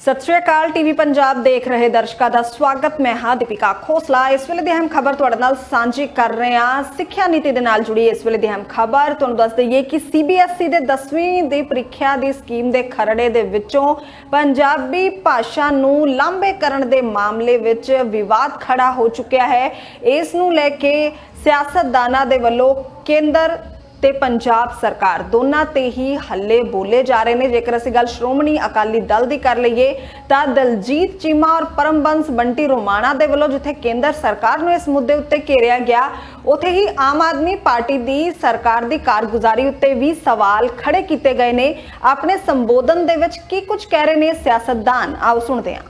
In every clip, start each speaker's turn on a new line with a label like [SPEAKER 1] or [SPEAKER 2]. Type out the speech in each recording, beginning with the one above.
[SPEAKER 1] ਸਤਿ ਸ਼੍ਰੀ ਅਕਾਲ ਟੀਵੀ ਪੰਜਾਬ ਦੇਖ ਰਹੇ ਦਰਸ਼ਕਾਂ ਦਾ ਸਵਾਗਤ। ਮੈਂ ਹਾਂ ਦੀਪਿਕਾ ਖੋਸਲਾ। ਇਸ ਵੇਲੇ ਦੀ ਅਹਿਮ ਖਬਰ ਤੁਹਾਡੇ ਨਾਲ ਸਾਂਝੀ ਕਰ ਰਹੇ ਹਾਂ। ਸਿੱਖਿਆ ਨੀਤੀ ਦੇ ਨਾਲ ਜੁੜੀ ਇਸ ਵੇਲੇ ਦੀ ਅਹਿਮ ਖਬਰ। ਤੁਹਾਨੂੰ ਦੱਸ ਦਈਏ ਕਿ ਸੀਬੀਐਸਈ ਦੇ 10ਵੀਂ ਦੀ ਪ੍ਰੀਖਿਆ ਦੀ ਸਕੀਮ ਦੇ ਖਰੜੇ ਦੇ ਵਿੱਚੋਂ ਪੰਜਾਬੀ ਭਾਸ਼ਾ ਨੂੰ ਲਾਂਭੇ ਕਰਨ ਦੇ ਮਾਮਲੇ ਵਿੱਚ ਵਿਵਾਦ ਖੜਾ ਹੋ ਚੁੱਕਿਆ ਹੈ। ਇਸ ਨੂੰ ਲੈ ਕੇ ਸਿਆਸਤਦਾਨਾਂ ਦੇ ਵੱਲੋਂ ਕੇਂਦਰ ਤੇ ਪੰਜਾਬ ਸਰਕਾਰ ਦੋਨਾਂ ਤੇ ਹੀ ਹੱਲੇ ਬੋਲੇ ਜਾ ਰਹੇ ਨੇ। ਜੇਕਰ ਅਸੀਂ ਗੱਲ ਸ਼੍ਰੋਮਣੀ ਅਕਾਲੀ ਦਲ ਦੀ ਕਰ ਲਈਏ, ਤਾਂ ਦਲਜੀਤ ਚੀਮਾ ਔਰ ਪਰਮਬੰਸ ਬੰਟੀ ਰੋਮਾਣਾ ਦੇ ਵੱਲੋਂ ਜਿੱਥੇ ਕੇਂਦਰ ਸਰਕਾਰ ਨੂੰ ਇਸ ਮੁੱਦੇ ਉੱਤੇ ਘੇਰਿਆ ਗਿਆ, ਉਥੇ ਹੀ ਆਮ ਆਦਮੀ ਪਾਰਟੀ ਦੀ ਸਰਕਾਰ ਦੀ ਕਾਰਗੁਜ਼ਾਰੀ ਉੱਤੇ ਵੀ ਸਵਾਲ ਖੜੇ ਕੀਤੇ ਗਏ ਨੇ। ਆਪਣੇ ਸੰਬੋਧਨ ਦੇ ਵਿੱਚ ਕੀ ਕੁਝ ਕਹਿ ਰਹੇ ਨੇ ਸਿਆਸਤਦਾਨ? ਆਓ ਸੁਣਦੇ ਹਾਂ।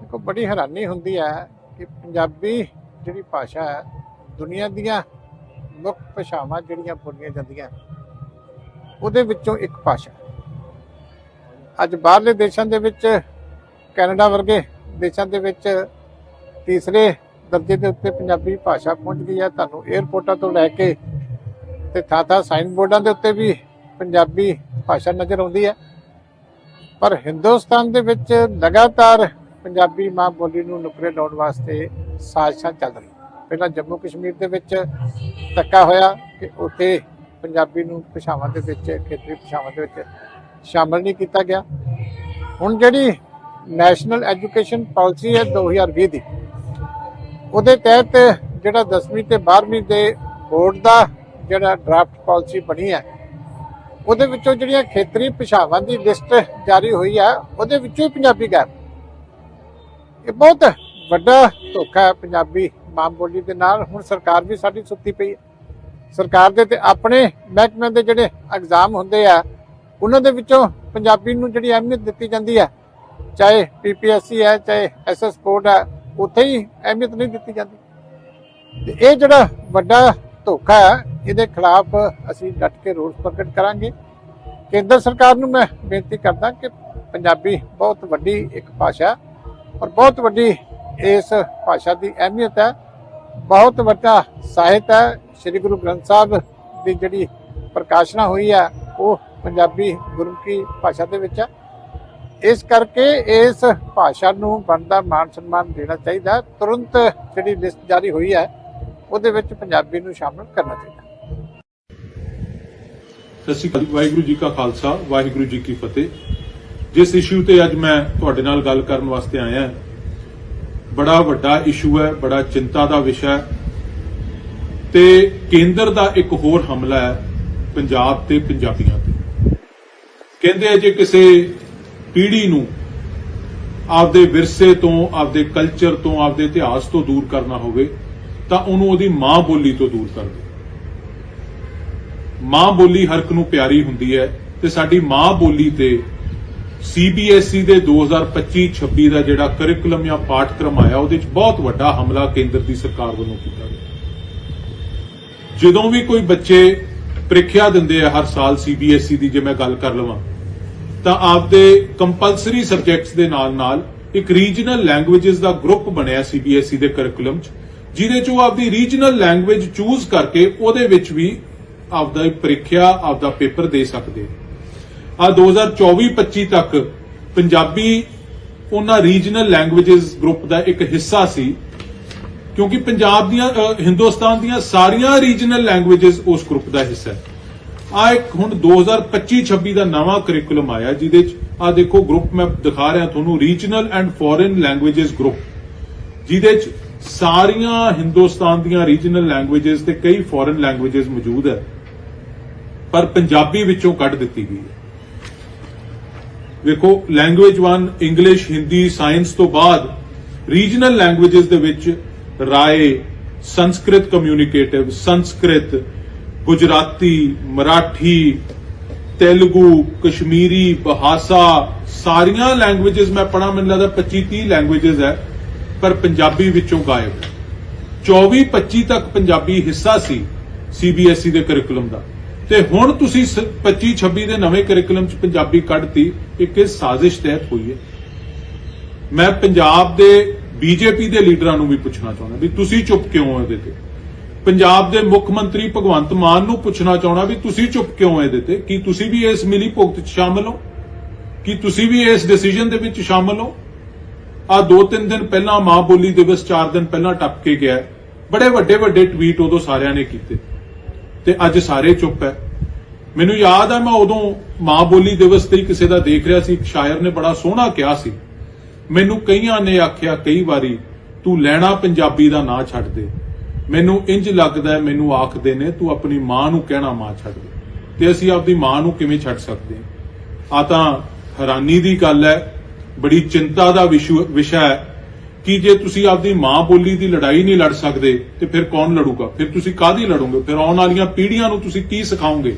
[SPEAKER 2] ਦੇਖੋ, ਬੜੀ ਹੈਰਾਨੀ ਹੁੰਦੀ ਹੈ ਕਿ ਪੰਜਾਬੀ ਜਿਹੜੀ ਭਾਸ਼ਾ ਹੈ, ਦੁਨੀਆ ਦੀਆਂ ਮੁੱਖ ਭਾਸ਼ਾਵਾਂ ਜਿਹੜੀਆਂ ਬੋਲੀਆਂ ਜਾਂਦੀਆਂ, ਉਹਦੇ ਵਿੱਚੋਂ ਇੱਕ ਭਾਸ਼ਾ। ਅੱਜ ਬਾਹਰਲੇ ਦੇਸ਼ਾਂ ਦੇ ਵਿੱਚ, ਕੈਨੇਡਾ ਵਰਗੇ ਦੇਸ਼ਾਂ ਦੇ ਵਿੱਚ ਤੀਸਰੇ ਦਰਜੇ ਦੇ ਉੱਤੇ ਪੰਜਾਬੀ ਭਾਸ਼ਾ ਪਹੁੰਚ ਗਈ ਹੈ। ਤੁਹਾਨੂੰ 에ਅਰਪੋਰਟਾਂ ਤੋਂ ਲੈ ਕੇ ਤੇ ਥਾਂ ਥਾਂ ਸਾਈਨ ਬੋਰਡਾਂ ਦੇ ਉੱਤੇ ਵੀ ਪੰਜਾਬੀ ਭਾਸ਼ਾ ਨਜ਼ਰ ਆਉਂਦੀ ਹੈ। ਪਰ ਹਿੰਦੁਸਤਾਨ ਦੇ ਵਿੱਚ ਲਗਾਤਾਰ ਪੰਜਾਬੀ ਮਾਂ ਬੋਲੀ ਨੂੰ ਨੁਕਰੇ ਲਾਉਣ ਵਾਸਤੇ ਸਾਜ਼ਿਸ਼ਾਂ ਚੱਲ ਰਹੀਆਂ। ਪਹਿਲਾਂ ਜੰਮੂ ਕਸ਼ਮੀਰ ਦੇ ਵਿੱਚ ਧੱਕਾ ਹੋਇਆ ਕਿ ਉੱਥੇ ਪੰਜਾਬੀ ਨੂੰ ਭਾਸ਼ਾਵਾਂ ਦੇ ਵਿੱਚ, ਖੇਤਰੀ ਭਾਸ਼ਾਵਾਂ ਦੇ ਵਿੱਚ ਸ਼ਾਮਲ ਨਹੀਂ ਕੀਤਾ ਗਿਆ। ਹੁਣ ਜਿਹੜੀ ਨੈਸ਼ਨਲ ਐਜੂਕੇਸ਼ਨ ਪਾਲਿਸੀ ਹੈ 2020 ਦੀ, ਉਹਦੇ ਤਹਿਤ ਜਿਹੜਾ 10ਵੀਂ ਤੇ 12ਵੀਂ ਦੇ ਬੋਰਡ ਦਾ ਜਿਹੜਾ ਡਰਾਫਟ ਪਾਲਿਸੀ ਬਣੀ ਹੈ, ਉਹਦੇ ਵਿੱਚੋਂ ਜਿਹੜੀਆਂ ਖੇਤਰੀ ਭਾਸ਼ਾਵਾਂ ਦੀ ਲਿਸਟ ਜਾਰੀ ਹੋਈ ਹੈ, ਉਹਦੇ ਵਿੱਚੋਂ ਹੀ ਪੰਜਾਬੀ ਗਾਇਬ। ਇਹ ਬਹੁਤ ਵੱਡਾ ਧੋਖਾ ਹੈ ਪੰਜਾਬੀ ਮਾਂ ਬੋਲੀ ਦੇ ਨਾਲ ਹੁਣ ਸਰਕਾਰ ਵੀ ਸਾਡੀ ਸੁੱਤੀ ਪਈ ਹੈ। ਸਰਕਾਰ ਦੇ ਤੇ ਆਪਣੇ ਮਹਿਕਮਿਆਂ ਦੇ ਜਿਹੜੇ ਐਗਜ਼ਾਮ ਹੁੰਦੇ ਆ, ਉਹਨਾਂ ਦੇ ਵਿੱਚੋਂ ਪੰਜਾਬੀ ਨੂੰ ਜਿਹੜੀ ਅਹਿਮੀਅਤ ਦਿੱਤੀ ਜਾਂਦੀ ਹੈ ਚਾਹੇ ਪੀਪੀਐਸਸੀ ਹੈ, ਚਾਹੇ ਐਸਐਸ ਬੋਰਡ ਹੈ, ਉੱਥੇ ਹੀ ਅਹਿਮੀਅਤ ਨਹੀਂ ਦਿੱਤੀ ਜਾਂਦੀ। ਤੇ ਇਹ ਜਿਹੜਾ ਵੱਡਾ ਧੋਖਾ ਹੈ ਇਹਦੇ ਖਿਲਾਫ ਅਸੀਂ ਡਟ ਕੇ ਰੋਸ ਪ੍ਰਗਟ ਕਰਾਂਗੇ। ਕੇਂਦਰ ਸਰਕਾਰ ਨੂੰ ਮੈਂ ਬੇਨਤੀ ਕਰਦਾ ਕਿ ਪੰਜਾਬੀ ਬਹੁਤ ਵੱਡੀ ਇੱਕ ਭਾਸ਼ਾ ਔਰ ਬਹੁਤ ਵੱਡੀ ਇਸ ਭਾਸ਼ਾ ਦੀ ਅਹਿਮੀਅਤ ਹੈ। ਬਹੁਤ ਵੱਡਾ ਸਾਹਿਤ ਹੈ। ਸ੍ਰੀ ਗੁਰੂ ਗ੍ਰੰਥ ਸਾਹਿਬ ਦੀ ਜਿਹੜੀ ਪ੍ਰਕਾਸ਼ਨਾ ਹੋਈ ਹੈ, ਉਹ ਪੰਜਾਬੀ ਗੁਰਮੁਖੀ ਭਾਸ਼ਾ ਦੇ ਵਿੱਚ ਹੈ। ਇਸ ਕਰਕੇ ਇਸ ਭਾਸ਼ਾ ਨੂੰ ਬਣਦਾ ਮਾਨ ਸਨਮਾਨ ਦੇਣਾ ਚਾਹੀਦਾ ਤੁਰੰਤ ਜਿਹੜੀ ਲਿਸਟ ਜਾਰੀ ਹੋਈ ਹੈ, ਉਹਦੇ ਵਿੱਚ ਪੰਜਾਬੀ ਨੂੰ ਸ਼ਾਮਲ ਕਰਨਾ ਚਾਹੀਦਾ
[SPEAKER 3] ਸਤਿ ਸ਼੍ਰੀ ਅਕਾਲ ਵਾਹਿਗੁਰੂ ਜੀ ਕਾ ਖਾਲਸਾ, ਵਾਹਿਗੁਰੂ ਜੀ ਕੀ ਫਤਿਹ। ਜਿਸ ਇਸ਼ੂ ਤੇ ਅੱਜ ਮੈਂ ਤੁਹਾਡੇ ਨਾਲ ਗੱਲ ਕਰਨ ਵਾਸਤੇ ਆਇਆ ਬੜਾ ਵੱਡਾ ਇਸ਼ੂ ਹੈ, ਬੜਾ ਚਿੰਤਾ ਦਾ ਵਿਸ਼ਾ ਹੈ। ਤੇ ਕੇਂਦਰ ਦਾ ਇੱਕ ਹੋਰ ਹਮਲਾ ਹੈ, ਪੰਜਾਬ ਤੇ ਪੰਜਾਬੀਆਂ ਤੇ। ਕਹਿੰਦੇ ਆ, ਜੇ ਕਿਸੇ ਪੀੜ੍ਹੀ ਨੂੰ ਆਪਦੇ ਵਿਰਸੇ ਤੋਂ, ਆਪਦੇ ਕਲਚਰ ਤੋਂ, ਆਪਦੇ ਇਤਿਹਾਸ ਤੋਂ ਦੂਰ ਕਰਨਾ ਹੋਵੇ, ਤਾਂ ਉਹਨੂੰ ਉਹਦੀ ਮਾਂ ਬੋਲੀ ਤੋਂ ਦੂਰ ਕਰ ਦਿਓ। ਮਾਂ ਬੋਲੀ ਹਰ ਇੱਕ ਨੂੰ ਪਿਆਰੀ ਹੁੰਦੀ ਹੈ ਤੇ ਸਾਡੀ ਮਾਂ ਬੋਲੀ ਤੇ ਸੀਬੀਐਸਈ ਦੇ 2025-26 ਦਾ ਜਿਹੜਾ ਕਰਿਕੂਲਮ ਜਾਂ ਪਾਠਕ੍ਰਮ ਆਇਆ, ਉਹਦੇ ਵਿੱਚ ਬਹੁਤ ਵੱਡਾ ਹਮਲਾ ਕੇਂਦਰ ਦੀ ਸਰਕਾਰ ਵੱਲੋਂ ਕੀਤਾ ਗਿਆ। ਜਦੋਂ ਵੀ ਕੋਈ ਬੱਚੇ ਪ੍ਰੀਖਿਆ ਦਿੰਦੇ ਆ ਹਰ ਸਾਲ ਸੀਬੀਐਸਈ ਦੀ, ਜੇ ਮੈਂ ਗੱਲ ਕਰ ਲਵਾਂ, ਤਾਂ ਆਪਦੇ ਕੰਪਲਸਰੀ ਸਬਜੈਕਟਸ ਦੇ ਨਾਲ ਨਾਲ ਇੱਕ ਰੀਜਨਲ ਲੈਂਗੁਏਜਸ ਦਾ ਗਰੁੱਪ ਬਣਿਆ ਸੀਬੀਐਸਈ ਦੇ ਕਰਿਕੂਲਮ 'ਚ, ਜਿਹਦੇ 'ਚ ਉਹ ਆਪਦੀ ਰੀਜਨਲ ਲੈਂਗੁਏਜ ਚੂਜ਼ ਕਰਕੇ ਉਹਦੇ ਵਿੱਚ ਵੀ ਆਪਦਾ ਪ੍ਰੀਖਿਆ, ਆਪਦਾ ਪੇਪਰ ਦੇ ਸਕਦੇ ਆ 2024-25 ਤੱਕ ਪੰਜਾਬੀ ਉਹਨਾਂ ਰੀਜਨਲ ਲੈਂਗੁਏਜਸ ਗਰੁੱਪ ਦਾ ਇੱਕ ਹਿੱਸਾ ਸੀ, ਕਿਉਂਕਿ ਪੰਜਾਬ ਦੀਆਂ ਹਿੰਦੁਸਤਾਨ ਦੀਆਂ ਸਾਰੀਆਂ ਰੀਜਨਲ ਲੈਂਗੁਏਜਸ ਉਸ ਗਰੁੱਪ ਦਾ ਹਿੱਸਾ ਹੈ। ਆ ਇੱਕ ਹੁਣ 2025-26 ਦਾ ਨਵਾਂ ਕਰਿਕੂਲਮ ਆਇਆ, ਜਿਹਦੇ ਚ, ਆ ਦੇਖੋ ਗਰੁੱਪ ਮੈਂ ਦਿਖਾ ਰਿਹਾ ਤੁਹਾਨੂੰ regional and foreign languages group ਜਿਹਦੇ ਚ ਸਾਰੀਆਂ ਹਿੰਦੁਸਤਾਨ ਦੀਆਂ ਰੀਜਨਲ ਲੈਂਗੁਏਜਸ ਤੇ ਕਈ ਫੋਰਨ ਲੈਂਗੁਏਜਸ ਮੌਜੂਦ ਹੈ, ਪਰ ਪੰਜਾਬੀ ਵਿੱਚੋਂ ਕੱਢ ਦਿੱਤੀ ਗਈ ਹੈ। ਵੇਖੋ ਲੈਂਗੁਏਜ 1 ਇੰਗਲਿਸ਼ ਹਿੰਦੀ ਸਾਇੰਸ ਤੋਂ ਬਾਅਦ ਰੀਜਨਲ ਲੈਂਗੁਏਜਸ ਦੇ ਵਿੱਚ ਰਾਏ, ਸੰਸਕ੍ਰਿਤ ਕਮਿਊਨੀਕੇਟਿਵ ਸੰਸਕ੍ਰਿਤ, ਗੁਜਰਾਤੀ, ਮਰਾਠੀ, ਤੇਲਗੂ, ਕਸ਼ਮੀਰੀ, ਬਹਾਸਾ, ਸਾਰੀਆਂ ਲੈਂਗੁਏਜਸ ਮੈਂ ਪੜ੍ਹਾ, ਮੈਨੂੰ ਲੱਗਦਾ 25 30 ਲੈਂਗੁਏਜਸ ਹੈ, ਪਰ ਪੰਜਾਬੀ ਵਿੱਚੋਂ ਗਾਇਬ। 24 25 ਤੱਕ ਪੰਜਾਬੀ ਹਿੱਸਾ ਸੀ ਸੀਬੀਐਸਈ ਦੇ ਕਰਿਕੂਲਮ ਦਾ। ਤੇ ਹੁਣ ਤੁਸੀਂ 25 26 ਦੇ ਨਵੇਂ ਕਰਿਕੂਲਮ ਚ ਪੰਜਾਬੀ ਕੱਢਤੀ, ਇੱਕ ਇਹ ਸਾਜ਼ਿਸ਼ ਤਹਿਤ ਹੋਈ ਹੈ। ਮੈਂ ਪੰਜਾਬ ਦੇ ਬੀਜੇਪੀ ਦੇ ਲੀਡਰਾਂ ਨੂੰ ਵੀ ਪੁੱਛਣਾ ਚਾਹੁੰਦਾ ਵੀ ਤੁਸੀਂ ਚੁੱਪ ਕਿਉਂ ਹੋ ਇਹਦੇ ਤੇ? ਪੰਜਾਬ ਦੇ ਮੁੱਖ ਮੰਤਰੀ ਭਗਵੰਤ ਮਾਨ ਨੂੰ ਪੁੱਛਣਾ ਚਾਹੁੰਦਾ ਵੀ ਤੁਸੀਂ ਚੁੱਪ ਕਿਉਂ ਹੋ ਇਹਦੇ ਤੇ? ਕੀ ਤੁਸੀਂ ਵੀ ਇਸ ਮਿਲੀ ਭੁਗਤ ਚ ਸ਼ਾਮਲ ਹੋ? ਕੀ ਤੁਸੀਂ ਵੀ ਇਸ ਡਿਸੀਜਨ ਦੇ ਵਿੱਚ ਸ਼ਾਮਲ ਹੋ? ਆ ਦੋ ਤਿੰਨ ਦਿਨ ਪਹਿਲਾਂ ਮਾਂ ਬੋਲੀ ਦਿਵਸ, ਚਾਰ ਦਿਨ ਪਹਿਲਾਂ ਟੱਪ ਕੇ ਗਿਆ। ਬੜੇ ਵੱਡੇ ਵੱਡੇ ਟਵੀਟ ਉਦੋਂ ਸਾਰਿਆਂ ਨੇ ਕੀਤੇ। ਤੇ ਅੱਜ ਸਾਰੇ ਚੁੱਪ ਹੈ। ਮੈਨੂੰ ਯਾਦ ਹੈ ਮੈਂ ਉਦੋਂ ਮਾਂ ਬੋਲੀ ਦਿਵਸ ਤੇ ਕਿਸੇ ਦਾ ਦੇਖ ਰਿਹਾ ਸੀ। ਇੱਕ ਸ਼ਾਇਰ ਨੇ ਬੜਾ ਸੋਹਣਾ ਕਿਹਾ ਸੀ। ਮੈਨੂੰ ਕਈਆਂ ਨੇ ਆਖਿਆ, ਕਈ ਵਾਰੀ ਤੂੰ ਲੈਣਾ ਪੰਜਾਬੀ ਦਾ ਨਾਂ ਛੱਡ ਦੇ। ਮੈਨੂੰ ਇੰਜ ਲੱਗਦਾ ਹੈ, ਮੈਨੂੰ ਆਖਦੇ ਨੇ, ਤੂੰ ਆਪਣੀ ਮਾਂ ਨੂੰ ਕਹਿਣਾ ਮਾਂ ਛੱਡ ਦੇ। ਤੇ ਅਸੀਂ ਆਪਦੀ ਮਾਂ ਨੂੰ ਕਿਵੇਂ ਛੱਡ ਸਕਦੇ ਆ ਤਾਂ ਹੈਰਾਨੀ ਦੀ ਗੱਲ ਹੈ। ਬੜੀ ਚਿੰਤਾ ਦਾ ਵਿਸ਼ੂ- ਵਿਸ਼ਾ ਹੈ। ਕਿ ਜੇ ਤੁਸੀਂ ਆਪਦੀ ਮਾਂ ਬੋਲੀ ਦੀ ਲੜਾਈ ਨਹੀਂ ਲੜ ਸਕਦੇ, ਤੇ ਫਿਰ ਕੌਣ ਲੜੂਗਾ? ਫਿਰ ਤੁਸੀਂ ਕਾਹਦੀ ਲੜੋਗੇ? ਫਿਰ ਆਉਣ ਵਾਲੀਆਂ ਪੀੜ੍ਹੀਆਂ ਨੂੰ ਤੁਸੀਂ ਕੀ ਸਿਖਾਓਗੇ?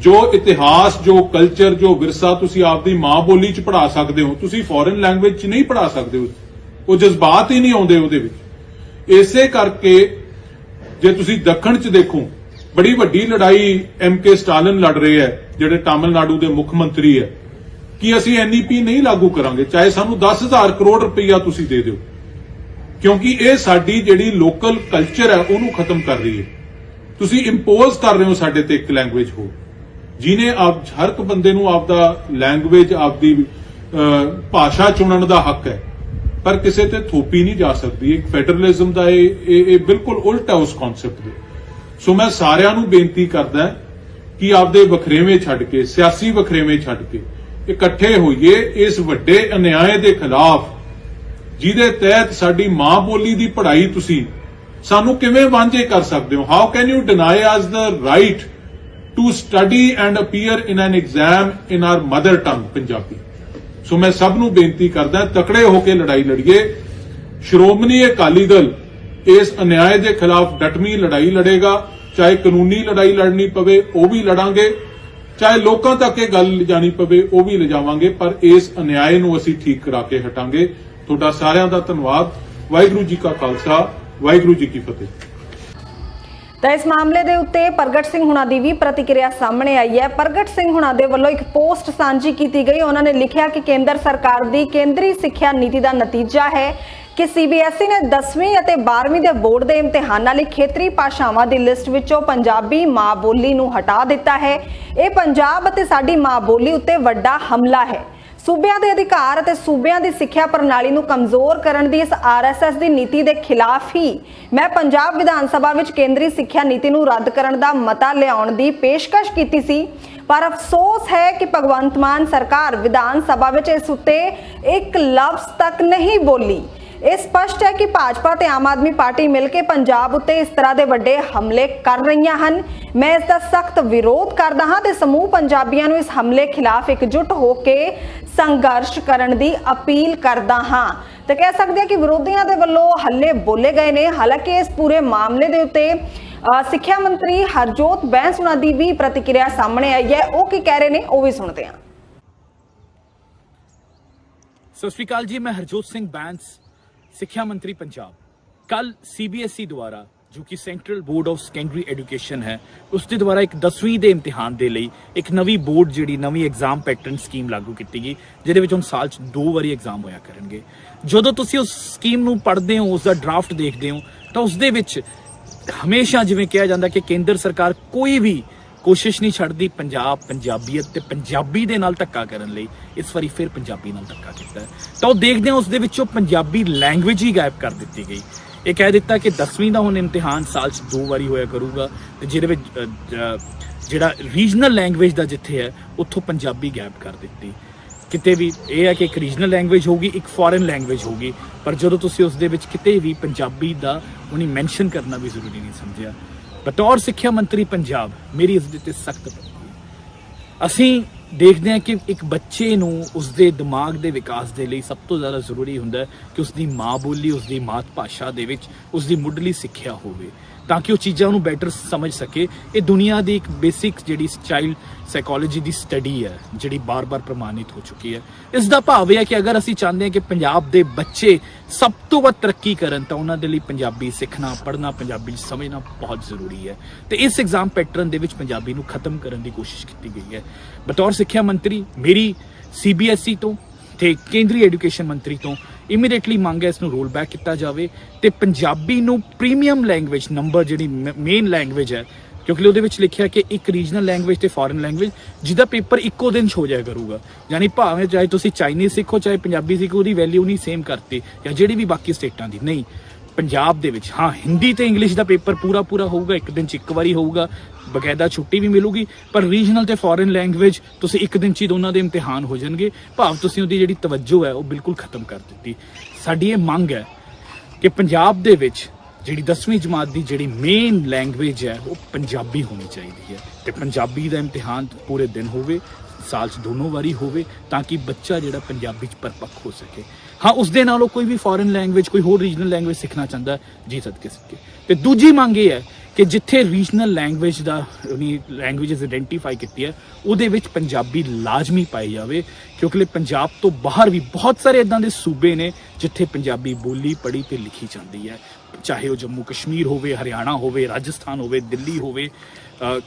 [SPEAKER 3] ਜੋ ਇਤਿਹਾਸ, ਜੋ ਕਲਚਰ ਜੋ ਵਿਰਸਾ ਤੁਸੀਂ ਆਪਦੀ ਮਾਂ ਬੋਲੀ ਚ ਪੜਾ ਸਕਦੇ ਹੋ, ਤੁਸੀਂ ਫੋਰਨ ਲੈਂਗੁਏਜ ਚ ਨਹੀਂ ਪੜਾ ਸਕਦੇ ਹੋ ਉਹ ਜਜ਼ਬਾਤ ਹੀ ਨਹੀਂ ਆਉਂਦੇ ਉਹਦੇ ਵਿੱਚ। ਇਸੇ ਕਰਕੇ ਜੇ ਤੁਸੀਂ ਦੱਖਣ ਚ ਦੇਖੋ, ਬੜੀ ਵੱਡੀ ਲੜਾਈ ਐਮ ਕੇ ਸਟਾਲਿਨ ਲੜ ਰਹੇ ਹੈ, ਜਿਹੜੇ ਤਾਮਿਲਨਾਡੂ ਦੇ ਮੁੱਖ ਮੰਤਰੀ ਹੈ। ਕਿ ਅਸੀਂ ਐਨਈਪੀ ਨਹੀਂ ਲਾਗੂ ਕਰਾਂਗੇ ਚਾਹੇ ਸਾਨੂੰ 10000 ਕਰੋੜ ਰੁਪਈਆ ਤੁਸੀਂ ਦੇ ਦਿਓ। ਕਿਉਂਕਿ ਇਹ ਸਾਡੀ ਜਿਹੜੀ ਲੋਕਲ ਕਲਚਰ ਹੈ ਉਹਨੂੰ ਖਤਮ ਕਰ ਰਹੀ ਹੈ। ਤੁਸੀਂ ਇੰਪੋਜ਼ ਕਰ ਰਹੇ ਹੋ ਸਾਡੇ ਤੇ ਇੱਕ ਲੈਂਗੁਏਜ ਹੋ ਜਿਨੇ ਆਪ ਹਰ ਇੱਕ ਬੰਦੇ ਨੂੰ ਆਪਦਾ ਲੈਂਗੁਏਜ ਆਪਦੀ ਅਹ, ਭਾਸ਼ਾ ਚੁਣਨ ਦਾ ਹੱਕ ਹੈ। ਪਰ ਕਿਸੇ ਤੇ ਥੋਪੀ ਨਹੀਂ ਜਾ ਸਕਦੀ। ਇੱਕ ਫੈਡਰਲਿਜ਼ਮ ਦਾ ਇਹ ਇਹ ਇਹ ਬਿਲਕੁਲ ਉਲਟ ਹੈ ਉਸ ਕਨਸੈਪਟ ਦੇ। ਸੋ ਮੈਂ ਸਾਰਿਆਂ ਨੂੰ ਬੇਨਤੀ ਕਰਦਾ ਕਿ ਆਪਦੇ ਵਖਰੇਵੇਂ ਛੱਡ ਕੇ ਸਿਆਸੀ ਵਖਰੇਵੇਂ ਛੱਡ ਕੇ ਇਕੱਠੇ ਹੋਈਏ ਇਸ ਵੱਡੇ ਅਨਿਆਏ ਦੇ ਖਿਲਾਫ, ਜਿਹਦੇ ਤਹਿਤ ਸਾਡੀ ਮਾਂ ਬੋਲੀ ਦੀ ਪੜ੍ਹਾਈ ਤੁਸੀਂ ਸਾਨੂੰ ਕਿਵੇਂ ਵਾਂਝੇ ਕਰ ਸਕਦੇ ਹੋ? How can you deny us the right to study and appear in an exam in our mother tongue Punjabi so ਮੈਂ ਸਭ ਨੂੰ ਬੇਨਤੀ ਕਰਦਾ, ਤਕੜੇ ਹੋ ਕੇ ਲੜਾਈ ਲੜੀਏ। ਸ਼੍ਰੋਮਣੀ ਅਕਾਲੀ ਦਲ ਇਸ ਅਨਿਆਏ ਦੇ ਖਿਲਾਫ ਡਟਮੀ ਲੜਾਈ ਲੜੇਗਾ, ਚਾਹੇ ਕਾਨੂੰਨੀ ਲੜਾਈ ਲੜਨੀ ਪਵੇ, ਉਹ ਵੀ ਲੜਾਂਗੇ। ਚਾਹੇ ਲੋਕਾਂ ਤੱਕ ਇਹ ਗੱਲ ਲਿਜਾਣੀ ਪਵੇ, ਉਹ ਵੀ ਲਿਜਾਵਾਂਗੇ, ਪਰ ਇਸ ਅਨਿਆਏ ਨੂੰ ਅਸੀਂ ਠੀਕ ਕਰਾ ਕੇ ਹਟਾਂਗੇ। ਤੁਹਾਡਾ ਸਾਰਿਆਂ ਦਾ ਧੰਨਵਾਦ। ਵਾਹਿਗੁਰੂ ਜੀ ਕਾ ਖਾਲਸਾ, ਵਾਹਿਗੁਰੂ ਜੀ ਕੀ ਫਤਿਹ।
[SPEAKER 1] ਤਾਂ ਇਸ ਮਾਮਲੇ ਦੇ ਉੱਤੇ ਪ੍ਰਗਟ ਸਿੰਘ ਹੁਣਾਂ ਦੀ ਵੀ ਪ੍ਰਤੀਕਿਰਿਆ ਸਾਹਮਣੇ ਆਈ ਹੈ। ਪ੍ਰਗਟ ਸਿੰਘ ਹੁਣਾਂ ਦੇ ਵੱਲੋਂ ਇੱਕ ਪੋਸਟ ਸਾਂਝੀ ਕੀਤੀ ਗਈ। ਉਹਨਾਂ ਨੇ ਲਿਖਿਆ ਕਿ ਕੇਂਦਰ ਸਰਕਾਰ ਦੀ ਕੇਂਦਰੀ ਸਿੱਖਿਆ ਨੀਤੀ ਦਾ ਨਤੀਜਾ ਹੈ। ਕਿ ਸੀਬੀਐਸਈ ਨੇ 10ਵੀਂ ਅਤੇ 12ਵੀਂ ਦੇ ਬੋਰਡ ਦੇ ਇਮਤਿਹਾਨਾਂ ਲਈ ਖੇਤਰੀ ਭਾਸ਼ਾਵਾਂ ਦੀ ਲਿਸਟ ਵਿੱਚੋਂ ਪੰਜਾਬੀ ਮਾਂ ਬੋਲੀ ਨੂੰ ਹਟਾ ਦਿੱਤਾ ਹੈ। ਇਹ ਪੰਜਾਬ ਅਤੇ ਸਾਡੀ ਮਾਂ ਬੋਲੀ ਉੱਤੇ ਵੱਡਾ ਹਮਲਾ ਹੈ। ਸੂਬਿਆਂ ਦੇ ਅਧਿਕਾਰ ਅਤੇ ਸੂਬਿਆਂ ਦੀ ਸਿੱਖਿਆ ਪ੍ਰਣਾਲੀ ਨੂੰ ਕਮਜ਼ੋਰ ਕਰਨ ਦੀ ਇਸ ਆਰਐਸਐਸ ਦੀ ਨੀਤੀ ਦੇ ਖਿਲਾਫ ਹੀ ਮੈਂ ਪੰਜਾਬ ਵਿਧਾਨ ਸਭਾ ਵਿੱਚ ਕੇਂਦਰੀ ਸਿੱਖਿਆ ਨੀਤੀ ਨੂੰ ਰੱਦ ਕਰਨ ਦਾ ਮਤਾ ਲਿਆਉਣ ਦੀ ਪੇਸ਼ਕਸ਼ ਕੀਤੀ ਸੀ। ਪਰ ਅਫਸੋਸ ਹੈ ਕਿ ਭਗਵੰਤ ਮਾਨ ਸਰਕਾਰ ਵਿਧਾਨ ਸਭਾ ਵਿੱਚ ਇਸ ਉੱਤੇ ਇੱਕ ਲਫ਼ਜ਼ ਤੱਕ ਨਹੀਂ ਬੋਲੀ। ਇਹ ਸਪਸ਼ਟ ਹੈ ਕਿ ਭਾਜਪਾ ਤੇ ਆਮ ਆਦਮੀ ਪਾਰਟੀ ਮਿਲ ਕੇ ਪੰਜਾਬ ਉੱਤੇ ਇਸ ਤਰ੍ਹਾਂ ਦੇ ਵੱਡੇ ਹਮਲੇ ਕਰ ਰਹੀਆਂ ਹਨ। ਮੈਂ ਇਸ ਦਾ ਸਖਤ ਵਿਰੋਧ ਕਰਦਾ ਹਾਂ ਤੇ ਸਮੂਹ ਪੰਜਾਬੀਆਂ ਨੂੰ ਇਸ ਹਮਲੇ ਖਿਲਾਫ ਇਕਜੁੱਟ ਹੋ ਕੇ ਸੰਘਰਸ਼ ਕਰਨ ਦੀ ਅਪੀਲ ਕਰਦਾ ਹਾਂ। ਤੇ ਕਹਿ ਸਕਦੇ ਹਾਂ ਕਿ ਵਿਰੋਧੀਆਂ ਦੇ ਵੱਲੋਂ ਹੱਲੇ ਬੋਲੇ ਗਏ ਨੇ। ਹਾਲਾਂਕਿ ਇਸ ਪੂਰੇ ਮਾਮਲੇ ਦੇ ਉੱਤੇ ਸਿੱਖਿਆ ਮੰਤਰੀ ਹਰਜੋਤ ਬੈਂਸ ਉਹਨਾਂ ਦੀ ਵੀ ਪ੍ਰਤੀਕਿਰਿਆ ਸਾਹਮਣੇ ਆਈ ਹੈ। ਉਹ ਕੀ ਕਹਿ ਰਹੇ ਨੇ, ਉਹ ਵੀ ਸੁਣਦੇ ਹਾਂ।
[SPEAKER 4] ਸਤਿ ਸ਼੍ਰੀ ਅਕਾਲ ਜੀ, ਮੈਂ ਹਰਜੋਤ ਸਿੰਘ ਬੈਂਸ। ਸਿੱਖਿਆ ਮੰਤਰੀ ਪੰਜਾਬ। ਕੱਲ ਸੀਬੀਐਸਈ ਦੁਆਰਾ, ਜੋ ਕਿ central board of secondary education ਹੈ, ਉਸ ਦੇ ਦੁਆਰਾ ਇੱਕ 10ਵੀਂ ਦੇ ਇਮਤਿਹਾਨ ਦੇ ਲਈ ਇੱਕ ਨਵੀਂ ਬੋਰਡ, ਜਿਹੜੀ ਨਵੀਂ ਐਗਜ਼ਾਮ ਪੈਟਰਨ ਸਕੀਮ ਲਾਗੂ ਕੀਤੀ ਗਈ, ਜਿਹਦੇ ਵਿੱਚ ਹੁਣ ਸਾਲ 'ਚ ਦੋ ਵਾਰੀ ਐਗਜ਼ਾਮ ਹੋਇਆ ਕਰਨਗੇ। ਜਦੋਂ ਤੁਸੀਂ ਉਸ ਸਕੀਮ ਨੂੰ ਪੜ੍ਹਦੇ ਹੋ ਉਸ ਦਾ ਡਰਾਫਟ ਦੇਖਦੇ ਹੋ, ਤਾਂ ਉਸ ਦੇ ਵਿੱਚ ਹਮੇਸ਼ਾ ਜਿਵੇਂ ਕਿਹਾ ਜਾਂਦਾ ਕਿ ਕੇਂਦਰ ਸਰਕਾਰ ਕੋਈ ਵੀ ਕੋਸ਼ਿਸ਼ ਨਹੀਂ ਛੱਡਦੀ ਪੰਜਾਬ, ਪੰਜਾਬੀਅਤ ਤੇ ਪੰਜਾਬੀ ਦੇ ਨਾਲ ਧੱਕਾ ਕਰਨ ਲਈ। ਇਸ ਵਾਰੀ ਫਿਰ ਪੰਜਾਬੀ ਨਾਲ ਧੱਕਾ ਕੀਤਾ। ਤਾਂ ਉਹ ਦੇਖਦੇ ਹਾਂ ਉਸ ਦੇ ਵਿੱਚੋਂ ਪੰਜਾਬੀ ਲੈਂਗੁਏਜ ਹੀ ਗਾਇਬ ਕਰ ਦਿੱਤੀ ਗਈ। ਇਹ ਕਹਿ ਦਿੱਤਾ ਕਿ 10ਵੀਂ ਦਾ ਹੁਣ ਇਮਤਿਹਾਨ ਸਾਲ 'ਚ ਦੋ ਵਾਰੀ ਹੋਇਆ ਕਰੂਗਾ ਤੇ ਜਿਹਦੇ ਵਿੱਚ ਜਿਹੜਾ ਰੀਜਨਲ ਲੈਂਗੁਏਜ ਦਾ ਜਿੱਥੇ ਹੈ, ਉੱਥੋਂ ਪੰਜਾਬੀ ਗਾਇਬ ਕਰ ਦਿੱਤੀ। ਕਿਤੇ ਵੀ ਇਹ ਹੈ ਕਿ ਇੱਕ ਰੀਜਨਲ ਲੈਂਗੁਏਜ ਹੋਊਗੀ, ਇੱਕ ਫੋਰਨ ਲੈਂਗੁਏਜ ਹੋਊਗੀ। ਪਰ ਜਦੋਂ ਤੁਸੀਂ ਉਸ ਦੇ ਵਿੱਚ ਕਿਤੇ ਵੀ ਪੰਜਾਬੀ ਦਾ ਉਹਨੇ ਮੈਂਸ਼ਨ ਕਰਨਾ ਵੀ ਜ਼ਰੂਰੀ ਨਹੀਂ ਸਮਝਿਆ। ਬਤੌਰ ਸਿੱਖਿਆ ਮੰਤਰੀ ਪੰਜਾਬ, ਮੇਰੀ ਇਸ ਦੇ ਉੱਤੇ ਸਖਤ ਅਸੀਂ ਦੇਖਦੇ ਹਾਂ ਕਿ ਇੱਕ ਬੱਚੇ ਨੂੰ ਉਸਦੇ ਦਿਮਾਗ ਦੇ ਵਿਕਾਸ ਦੇ ਲਈ ਸਭ ਤੋਂ ਜ਼ਿਆਦਾ ਜ਼ਰੂਰੀ ਹੁੰਦਾ ਹੈ ਕਿ ਉਸਦੀ ਮਾਂ ਬੋਲੀ, ਉਸਦੀ ਮਾਤ ਭਾਸ਼ਾ ਦੇ ਵਿੱਚ ਉਸਦੀ ਮੁੱਢਲੀ ਸਿੱਖਿਆ ਹੋਵੇ। ਤਾਂ ਕਿ ਉਹ ਚੀਜ਼ਾਂ ਨੂੰ ਬੈਟਰ ਸਮਝ ਸਕੇ। ਇਹ ਦੁਨੀਆ ਦੀ ਇੱਕ ਬੇਸਿਕ ਜਿਹੜੀ ਚਾਈਲਡ ਸਾਈਕੋਲੋਜੀ ਦੀ ਸਟੱਡੀ ਹੈ, ਜਿਹੜੀ ਬਾਰ-ਬਾਰ ਪ੍ਰਮਾਣਿਤ ਹੋ ਚੁੱਕੀ ਹੈ। ਇਸ ਦਾ ਭਾਵ ਇਹ ਹੈ ਕਿ ਅਗਰ ਅਸੀਂ ਚਾਹੁੰਦੇ ਹਾਂ ਕਿ ਪੰਜਾਬ ਦੇ ਬੱਚੇ ਸਭ ਤੋਂ ਵੱਧ ਤਰੱਕੀ ਕਰਨ, ਤਾਂ ਉਹਨਾਂ ਦੇ ਲਈ ਪੰਜਾਬੀ ਸਿੱਖਣਾ, ਪੜ੍ਹਨਾ, ਪੰਜਾਬੀ ਸਮਝਣਾ ਬਹੁਤ ਜ਼ਰੂਰੀ ਹੈ। ਤੇ ਇਸ ਐਗਜ਼ਾਮ ਪੈਟਰਨ ਦੇ ਵਿੱਚ ਪੰਜਾਬੀ ਨੂੰ ਖਤਮ ਕਰਨ ਦੀ ਕੋਸ਼ਿਸ਼ ਕੀਤੀ ਗਈ ਹੈ। ਬਤੌਰ ਸਿੱਖਿਆ ਮੰਤਰੀ, ਮੇਰੀ ਸੀਬੀਐਸਈ ਤੋਂ ਤੇ ਕੇਂਦਰੀ ਐਜੂਕੇਸ਼ਨ ਮੰਤਰੀ ਤੋਂ ਇਮੀਡੀਏਟਲੀ ਮੰਗ ਹੈ ਇਸ ਨੂੰ ਰੋਲ ਬੈਕ ਕੀਤਾ ਜਾਵੇ ਤੇ ਪੰਜਾਬੀ ਨੂੰ ਪ੍ਰੀਮੀਅਮ ਲੈਂਗੁਏਜ ਨੰਬਰ ਜਿਹੜੀ ਮੇਨ ਲੈਂਗੁਏਜ ਹੈ, ਕਿਉਂਕਿ ਉਹਦੇ ਵਿੱਚ ਲਿਖਿਆ ਕਿ ਇੱਕ ਰੀਜਨਲ ਲੈਂਗੁਏਜ ਤੇ ਫੋਰਨ ਲੈਂਗੁਏਜ ਜਿਹਦਾ ਪੇਪਰ ਇੱਕੋ ਦਿਨ 'ਚ ਹੋ ਜਾਇਆ ਕਰੂਗਾ। ਯਾਨੀ ਭਾਵੇਂ ਚਾਹੇ ਤੁਸੀਂ ਚਾਈਨੀਜ਼ ਸਿੱਖੋ, ਚਾਹੇ ਪੰਜਾਬੀ ਸਿੱਖੋ, ਉਹਦੀ ਵੈਲਿਊ ਨਹੀਂ ਸੇਮ ਕਰਤੀ, ਜਾਂ ਜਿਹੜੀ ਵੀ ਬਾਕੀ ਸਟੇਟਾਂ ਦੀ। ਨਹੀਂ ਪੰਜਾਬ ਦੇ ਵਿੱਚ। ਹਾਂ, ਹਿੰਦੀ ਤੇ ਇੰਗਲਿਸ਼ ਦਾ ਪੇਪਰ ਪੂਰਾ ਪੂਰਾ ਹੋਊਗਾ, ਇੱਕ ਦਿਨ 'ਚ ਇੱਕ ਵਾਰੀ ਹੋਊਗਾ, ਬਕਾਇਦਾ ਛੁੱਟੀ ਵੀ ਮਿਲੂਗੀ, ਪਰ ਰੀਜਨਲ ਤੇ ਫੋਰਨ ਲੈਂਗੁਏਜ ਤੁਸੀਂ ਇੱਕ ਦਿਨ 'ਚ ਹੀ ਦੋਨਾਂ ਦੇ ਇਮਤਿਹਾਨ ਹੋ ਜਾਣਗੇ। ਭਾਵ ਤੁਸੀਂ ਉਹਦੀ ਜਿਹੜੀ ਤਵੱਜੋ ਹੈ, ਉਹ ਬਿਲਕੁਲ ਖਤਮ ਕਰ ਦਿੱਤੀ। ਸਾਡੀ ਇਹ ਮੰਗ ਹੈ ਕਿ ਪੰਜਾਬ ਦੇ ਵਿੱਚ ਜਿਹੜੀ 10ਵੀਂ ਜਮਾਤ ਦੀ ਜਿਹੜੀ ਮੇਨ ਲੈਂਗੁਏਜ ਹੈ, ਉਹ ਪੰਜਾਬੀ ਹੋਣੀ ਚਾਹੀਦੀ ਹੈ। ਤੇ ਪੰਜਾਬੀ ਦਾ ਇਮਤਿਹਾਨ ਪੂਰੇ ਦਿਨ ਹੋਵੇ ਸਾਲ 'ਚ ਦੋਨੋਂ ਵਾਰੀ ਹੋਵੇ ਤਾਂ ਕਿ ਬੱਚਾ ਜਿਹੜਾ ਪੰਜਾਬੀ 'ਚ ਪਰਪੱਕ ਹੋ ਸਕੇ। ਹਾਂ, ਉਸ ਦੇ ਉਹ ਕੋਈ ਵੀ ਫੋਰਨ ਲੈਂਗੁਏਜ ਕੋਈ ਹੋਰ ਰੀਜਨਲ ਲੈਂਗੁਏਜ ਸਿੱਖਣਾ ਚਾਹੁੰਦਾ ਜੀ ਸਦਕੇ ਸਿੱਖੇ ਤੇ ਦੂਜੀ ਮੰਗ ਇਹ ਹੈ ਕਿ ਜਿੱਥੇ ਰੀਜਨਲ ਲੈਂਗੁਏਜ ਦਾ ਉਹਨੀ ਲੈਂਗੁਏਜਸ ਆਇਡੈਂਟੀਫਾਈ ਕੀਤੀ ਹੈ, ਉਹਦੇ ਵਿੱਚ ਪੰਜਾਬੀ ਲਾਜ਼ਮੀ ਪਾਈ ਜਾਵੇ, ਕਿਉਂਕਿ ਪੰਜਾਬ ਤੋਂ ਬਾਹਰ ਵੀ ਬਹੁਤ ਸਾਰੇ ਇਦਾਂ ਦੇ ਸੂਬੇ ਨੇ ਜਿੱਥੇ ਪੰਜਾਬੀ ਬੋਲੀ, ਪੜ੍ਹੀ ਤੇ ਲਿਖੀ ਜਾਂਦੀ ਹੈ। ਚਾਹੇ ਉਹ ਜੰਮੂ ਕਸ਼ਮੀਰ ਹੋਵੇ, ਹਰਿਆਣਾ ਹੋਵੇ, ਰਾਜਸਥਾਨ ਹੋਵੇ, ਦਿੱਲੀ ਹੋਵੇ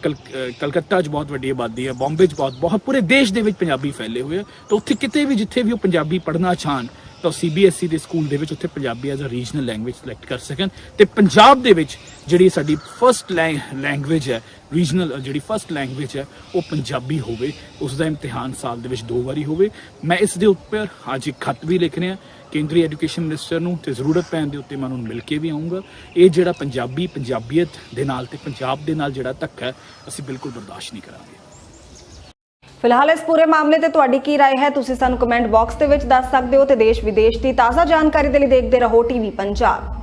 [SPEAKER 4] ਕਲ ਕਲਕੱਤਾ 'ਚ ਬਹੁਤ ਵੱਡੀ ਆਬਾਦੀ ਹੈ, ਬੰਬੇ 'ਚ ਬਹੁਤ ਬਹੁਤ, ਪੂਰੇ ਦੇਸ਼ ਦੇ ਵਿੱਚ ਪੰਜਾਬੀ ਫੈਲੇ ਹੋਏ ਆ। ਤਾਂ ਉੱਥੇ ਕਿਤੇ ਵੀ ਜਿੱਥੇ ਵੀ ਉਹ ਪੰਜਾਬੀ ਪੜ੍ਹਨਾ ਚਾਹਣ ਤਾਂ ਸੀਬੀਐਸਈ E ਦੇ ਸਕੂਲ ਦੇ ਵਿੱਚ ਉੱਥੇ Punjabi as a regional language select ਕਰ ਸਕਣ ਤੇ ਪੰਜਾਬ ਦੇ ਵਿੱਚ ਜਿਹੜੀ ਸਾਡੀ ਫਰਸਟ ਲੈਂਗੁਏਜ ਹੈ ਰੀਜਨਲ ਜਿਹੜੀ ਫਰਸਟ ਲੈਂਗੁਏਜ ਹੈ, ਉਹ ਪੰਜਾਬੀ ਹੋਵੇ, ਉਸ ਦਾ ਇਮਤਿਹਾਨ ਸਾਲ ਦੇ ਵਿੱਚ ਦੋ ਵਾਰੀ ਹੋਵੇ। ਮੈਂ ਇਸ ਦੇ ਉੱਪਰ ਅੱਜ ਇੱਕ ਖੱਤ ਵੀ ਲਿਖ ਰਿਹਾ, ਕੇਂਦਰੀ ਐਜੂਕੇਸ਼ਨ ਮਿਨਿਸਟਰ ਨੂੰ ਤੇ ਜ਼ਰੂਰਤ ਪੈਣ ਦੇ ਉੱਤੇ ਮੈਂ ਉਹਨਾਂ ਨੂੰ ਮਿਲ ਕੇ ਵੀ ਆਉਂਗਾ ਇਹ ਜਿਹੜਾ ਪੰਜਾਬੀ, ਪੰਜਾਬੀਅਤ ਦੇ ਨਾਲ ਤੇ ਪੰਜਾਬ ਦੇ ਨਾਲ ਜਿਹੜਾ ਧੱਕਾ ਅਸੀਂ ਬਿਲਕੁਲ ਬਰਦਾਸ਼ਤ ਨਹੀਂ ਕਰਾਂਗੇ।
[SPEAKER 1] ਫਿਲਹਾਲ ਇਸ ਪੂਰੇ ਮਾਮਲੇ ਤੇ ਤੁਹਾਡੀ ਕੀ رائے ਹੈ ਤੁਸੀਂ ਸਾਨੂੰ ਕਮੈਂਟ ਬਾਕਸ ਦੇ ਵਿੱਚ ਦੱਸ ਸਕਦੇ ਹੋ ਤੇ ਦੇਸ਼ ਵਿਦੇਸ਼ ਦੀ ਤਾਜ਼ਾ ਜਾਣਕਾਰੀ ਦੇ ਲਈ ਦੇਖਦੇ ਰਹੋ ਟੀਵੀ ਪੰਜਾਬ